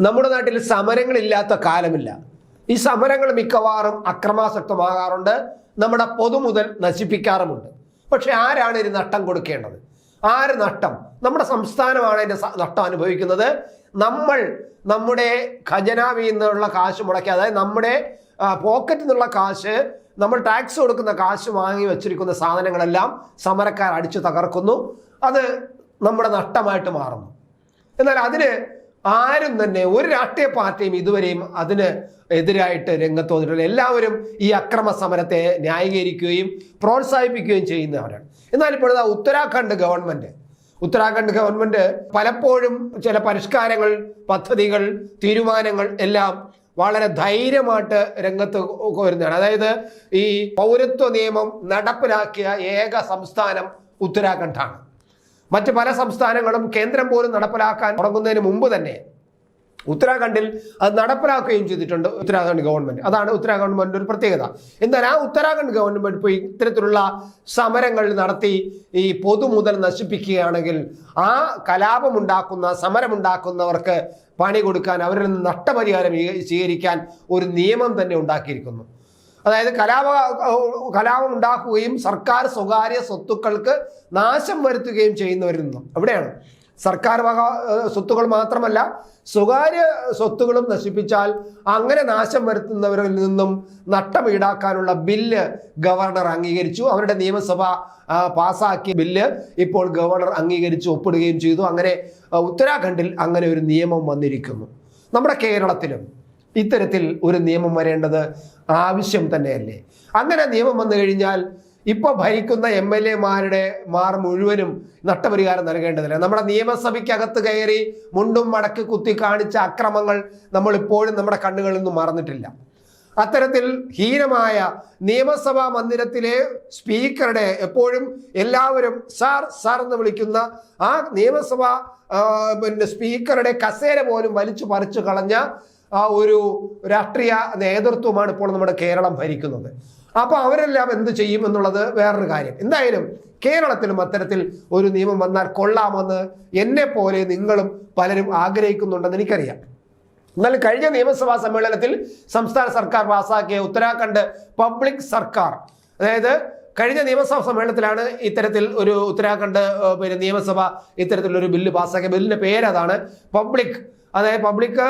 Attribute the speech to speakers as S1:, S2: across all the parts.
S1: നമ്മുടെ നാട്ടിൽ സമരങ്ങളില്ലാത്ത കാലമില്ല. ഈ സമരങ്ങൾ മിക്കവാറും അക്രമാസക്തമാകാറുണ്ട്. നമ്മുടെ പൊതുമുതൽ നശിപ്പിക്കാറുമുണ്ട്. പക്ഷെ ആരാണ് ഇതിന് നട്ടം കൊടുക്കേണ്ടത്? ആര് നട്ടം? നമ്മുടെ സംസ്ഥാനമാണ് ഇതിന്റെ നഷ്ടം അനുഭവിക്കുന്നത്. നമ്മൾ നമ്മുടെ ഖജനാവിൽ നിന്നുള്ള കാശ് മുടക്കി അതായത് നമ്മുടെ പോക്കറ്റിൽ നിന്നുള്ള കാശ് നമ്മൾ ടാക്സ് കൊടുക്കുന്ന കാശ് വാങ്ങി വെച്ചിരിക്കുന്ന സാധനങ്ങളെല്ലാം സമരക്കാർ അടിച്ചു തകർക്കുന്നു. അത് നമ്മുടെ നഷ്ടമായിട്ട് മാറുന്നു. എന്നാൽ അതിന് ആരും തന്നെ ഒരു രാഷ്ട്രീയ പാർട്ടിയും ഇതുവരെയും അതിന് എതിരായിട്ട് രംഗത്ത് വന്നിട്ടില്ല എല്ലാവരും ഈ അക്രമ സമരത്തെ ന്യായീകരിക്കുകയും പ്രോത്സാഹിപ്പിക്കുകയും ചെയ്യുന്നവരാണ്. എന്നാൽ ഇപ്പോഴത്തെ ഉത്തരാഖണ്ഡ് ഗവൺമെന്റ്. ഉത്തരാഖണ്ഡ് ഗവൺമെന്റ് പലപ്പോഴും ചില പരിഷ്കാരങ്ങൾ പദ്ധതികൾ തീരുമാനങ്ങൾ എല്ലാം വളരെ ധൈര്യമായിട്ട് രംഗത്ത് വരുന്നതാണ്. അതായത് ഈ പൗരത്വ നിയമം നടപ്പിലാക്കിയ ഏക സംസ്ഥാനം ഉത്തരാഖണ്ഡാണ്. മറ്റ് പല സംസ്ഥാനങ്ങളും കേന്ദ്രം പോലും നടപ്പിലാക്കാൻ തുടങ്ങുന്നതിന് മുമ്പ് തന്നെ ഉത്തരാഖണ്ഡിൽ അത് നടപ്പിലാക്കുകയും ചെയ്തിട്ടുണ്ട് ഉത്തരാഖണ്ഡ് ഗവൺമെന്റ്. അതാണ് ഉത്തരാഖണ്ഡ് ഗവൺമെന്റ് ഒരു പ്രത്യേകത. എന്നാൽ ആ ഉത്തരാഖണ്ഡ് ഗവൺമെന്റ് ഇപ്പോൾ ഇത്തരത്തിലുള്ള സമരങ്ങൾ നടത്തി ഈ പൊതുമുതൽ നശിപ്പിക്കുകയാണെങ്കിൽ ആ കലാപമുണ്ടാക്കുന്ന സമരമുണ്ടാക്കുന്നവർക്ക് പണി കൊടുക്കാൻ അവരിൽ നിന്ന് നഷ്ടപരിഹാരം സ്വീകരിക്കാൻ ഒരു നിയമം തന്നെ ഉണ്ടാക്കിയിരിക്കുന്നു. അതായത് കലാപ കലാപം ഉണ്ടാക്കുകയും സർക്കാർ സ്വകാര്യ സ്വത്തുക്കൾക്ക് നാശം വരുത്തുകയും ചെയ്യുന്നവരിൽ നിന്നും. അവിടെയാണ്. സർക്കാർ വക സ്വത്തുക്കൾ മാത്രമല്ല സ്വകാര്യ സ്വത്തുക്കളും നശിപ്പിച്ചാൽ അങ്ങനെ നാശം വരുത്തുന്നവരിൽ നിന്നും നട്ടം ഈടാക്കാനുള്ള ബില്ല് ഗവർണർ അംഗീകരിച്ചു. അവരുടെ നിയമസഭ പാസാക്കിയ ബില്ല് ഇപ്പോൾ ഗവർണർ അംഗീകരിച്ച് ഒപ്പിടുകയും ചെയ്തു. അങ്ങനെ ഉത്തരാഖണ്ഡിൽ അങ്ങനെ ഒരു നിയമം വന്നിരിക്കുന്നു. നമ്മുടെ കേരളത്തിലും ഇത്തരത്തിൽ ഒരു നിയമം വരേണ്ടത് ആവശ്യം തന്നെയല്ലേ? അങ്ങനെ നിയമം വന്നു കഴിഞ്ഞാൽ ഇപ്പൊ ഭരിക്കുന്ന എം എൽ എമാരുടെ മാർ മുഴുവനും നഷ്ടപരിഹാരം നൽകേണ്ടതില്ല. നമ്മുടെ നിയമസഭയ്ക്കകത്ത് കയറി മുണ്ടും മടക്കി കുത്തി കാണിച്ച അക്രമങ്ങൾ നമ്മൾ ഇപ്പോഴും നമ്മുടെ കണ്ണുകളിൽ നിന്നും മറന്നിട്ടില്ല. അത്തരത്തിൽ ഹീനമായ നിയമസഭാ മന്ദിരത്തിലെ സ്പീക്കറുടെ എപ്പോഴും എല്ലാവരും സാർ സാർ എന്ന് വിളിക്കുന്ന ആ നിയമസഭാ പിന്നെ സ്പീക്കറുടെ കസേര പോലും വലിച്ചു പറിച്ചു കളഞ്ഞ ആ ഒരു രാഷ്ട്രീയ നേതൃത്വമാണ് ഇപ്പോൾ നമ്മുടെ കേരളം ഭരിക്കുന്നത്. അപ്പൊ അവരെല്ലാം എന്ത് ചെയ്യും എന്നുള്ളത് വേറൊരു കാര്യം. എന്തായാലും കേരളത്തിലും അത്തരത്തിൽ ഒരു നിയമം വന്നാൽ കൊള്ളാമെന്ന് എന്നെ പോലെ നിങ്ങളും പലരും ആഗ്രഹിക്കുന്നുണ്ടെന്ന് എനിക്കറിയാം. എന്നാൽ കഴിഞ്ഞ നിയമസഭാ സമ്മേളനത്തിൽ സംസ്ഥാന സർക്കാർ പാസാക്കിയ ഉത്തരാഖണ്ഡ് പബ്ലിക് സർക്കാർ. അതായത് കഴിഞ്ഞ നിയമസഭാ സമ്മേളനത്തിലാണ് ഇത്തരത്തിൽ ഒരു ഉത്തരാഖണ്ഡ് പിന്നെ നിയമസഭ ഇത്തരത്തിലൊരു ബില്ല് പാസ്സാക്കിയ ബില്ലിന്റെ പേര് അതാണ് പബ്ലിക് അതായത് public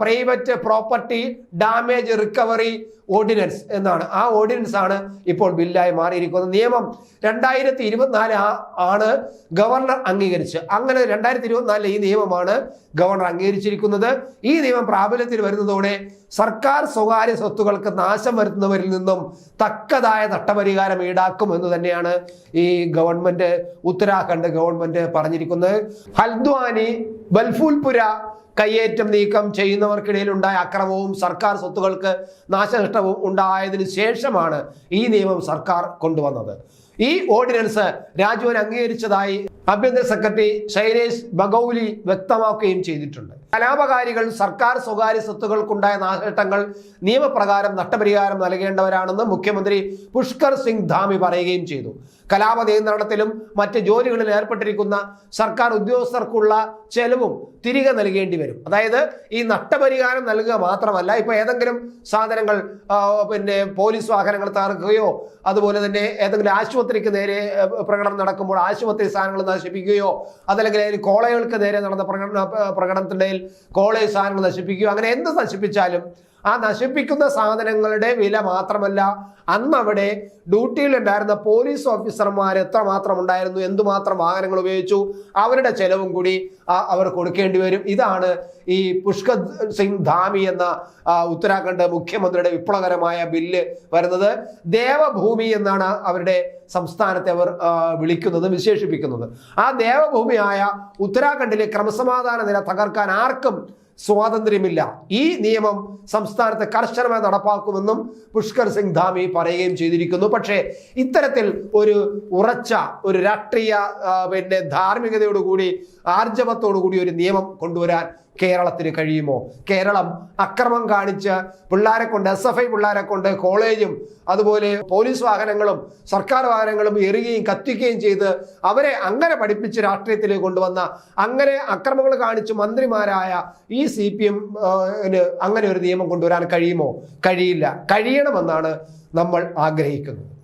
S1: private property damage recovery ordinance എന്നാണ്. ആ ഓർഡിനൻസ് ആണ് ഇപ്പോൾ ബില്ലായി മാറിയിരിക്കുന്നത്. നിയമം രണ്ടായിരത്തി ഇരുപത്തിനാല് ആണ് ഗവർണർ അംഗീകരിച്ച്. അങ്ങനെ രണ്ടായിരത്തി ഇരുപത്തിനാലിലെ ഈ നിയമമാണ് ഗവർണർ അംഗീകരിച്ചിരിക്കുന്നത്. ഈ നിയമം പ്രാബല്യത്തിൽ വരുന്നതോടെ സർക്കാർ സ്വകാര്യ സ്വത്തുക്കൾക്ക് നാശം വരുത്തുന്നവരിൽ നിന്നും തക്കതായ നഷ്ടപരിഹാരം ഈടാക്കും എന്ന് തന്നെയാണ് ഈ ഗവൺമെന്റ് ഉത്തരാഖണ്ഡ് ഗവൺമെന്റ് പറഞ്ഞിരിക്കുന്നത്. ഹൽദ്വാനി ബൽഫൂൽപുര കയ്യേറ്റം നീക്കം ചെയ്യുന്നവർക്കിടയിൽ ഉണ്ടായ അക്രമവും സർക്കാർ സ്വത്തുക്കൾക്ക് നാശനഷ്ടവും ഉണ്ടായതിനു ശേഷമാണ് ഈ നിയമം സർക്കാർ കൊണ്ടുവന്നത്. ഈ ഓർഡിനൻസ് രാജുവിന് അംഗീകരിച്ചതായി ആഭ്യന്തര സെക്രട്ടറി ശൈലേഷ് ബഗൌലി വ്യക്തമാക്കുകയും ചെയ്തിട്ടുണ്ട്. കലാപകാരികൾ സർക്കാർ സ്വകാര്യ സ്വത്തുക്കൾക്കുണ്ടായ നാശനഷ്ടങ്ങൾ നിയമപ്രകാരം നഷ്ടപരിഹാരം നൽകേണ്ടവരാണെന്ന് മുഖ്യമന്ത്രി പുഷ്കർ സിംഗ് ധാമി പറയുകയും ചെയ്തു. കലാപ നിയന്ത്രണത്തിലും മറ്റ് ജോലികളിൽ ഏർപ്പെട്ടിരിക്കുന്ന സർക്കാർ ഉദ്യോഗസ്ഥർക്കുള്ള ചെലവും തിരികെ നൽകേണ്ടി വരും. അതായത് ഈ നഷ്ടപരിഹാരം നൽകുക മാത്രമല്ല ഇപ്പൊ ഏതെങ്കിലും സാധനങ്ങൾ പിന്നെ പോലീസ് വാഹനങ്ങൾ തകർക്കുകയോ അതുപോലെ തന്നെ ഏതെങ്കിലും ആശുപത്രിക്ക് നേരെ പ്രകടനം നടക്കുമ്പോൾ ആശുപത്രി സാധനങ്ങൾ നശിപ്പിക്കുകയോ അതല്ലെങ്കിൽ അതിൽ കോളേജുകൾക്ക് നേരെ നടന്ന പ്രകടന പ്രകടനത്തിനിടയിൽ കോളേജ് സാധനങ്ങൾ നശിപ്പിക്കുകയോ അങ്ങനെ എന്ത് നശിപ്പിച്ചാലും ആ നശിപ്പിക്കുന്ന സാധനങ്ങളുടെ വില മാത്രമല്ല അന്ന് അവിടെ ഡ്യൂട്ടിയിലുണ്ടായിരുന്ന പോലീസ് ഓഫീസർമാർ എത്രമാത്രം ഉണ്ടായിരുന്നു എന്തുമാത്രം വാഹനങ്ങൾ ഉപയോഗിച്ചു അവരുടെ ചെലവും കൂടി അവർ കൊടുക്കേണ്ടി വരും. ഇതാണ് ഈ പുഷ്കർ സിംഗ് ധാമി എന്ന ഉത്തരാഖണ്ഡ് മുഖ്യമന്ത്രിയുടെ വിപ്ലവകരമായ ബില്ല് വരുന്നത്. ദേവഭൂമി എന്നാണ് അവരുടെ സംസ്ഥാനത്തെ അവർ വിളിക്കുന്നതും വിളിക്കുന്നത് വിശേഷിപ്പിക്കുന്നത്. ആ ദേവഭൂമിയായ ഉത്തരാഖണ്ഡിലെ ക്രമസമാധാന നില തകർക്കാൻ ആർക്കും സ്വാതന്ത്ര്യമില്ല. ഈ നിയമം സംസ്ഥാനത്ത് കർശനമായി നടപ്പാക്കുമെന്നും പുഷ്കർ സിംഗ് ധാമി പറയുകയും ചെയ്തിരിക്കുന്നു. പക്ഷേ ഇത്തരത്തിൽ ഒരു ഉറച്ച ഒരു രാഷ്ട്രീയ പിന്നെ ധാർമ്മികതയോടുകൂടി ആർജവത്തോടു കൂടി ഒരു നിയമം കൊണ്ടുവരാൻ കേരളത്തിന് കഴിയുമോ? കേരളം അക്രമം കാണിച്ച് പിള്ളേരെ കൊണ്ട് എസ് എഫ് ഐ പിള്ളേരെ കൊണ്ട് കോളേജും അതുപോലെ പോലീസ് വാഹനങ്ങളും സർക്കാർ വാഹനങ്ങളും എറിയുകയും കത്തിക്കുകയും ചെയ്ത് അവരെ അങ്ങനെ പഠിപ്പിച്ച് രാഷ്ട്രീയത്തിലേക്ക് കൊണ്ടുവന്ന അങ്ങനെ അക്രമങ്ങൾ കാണിച്ച് മന്ത്രിമാരായ ഈ സി പി എം അങ്ങനെ ഒരു നിയമം കൊണ്ടുവരാൻ കഴിയുമോ? കഴിയില്ല. കഴിയണമെന്നാണ് നമ്മൾ ആഗ്രഹിക്കുന്നത്.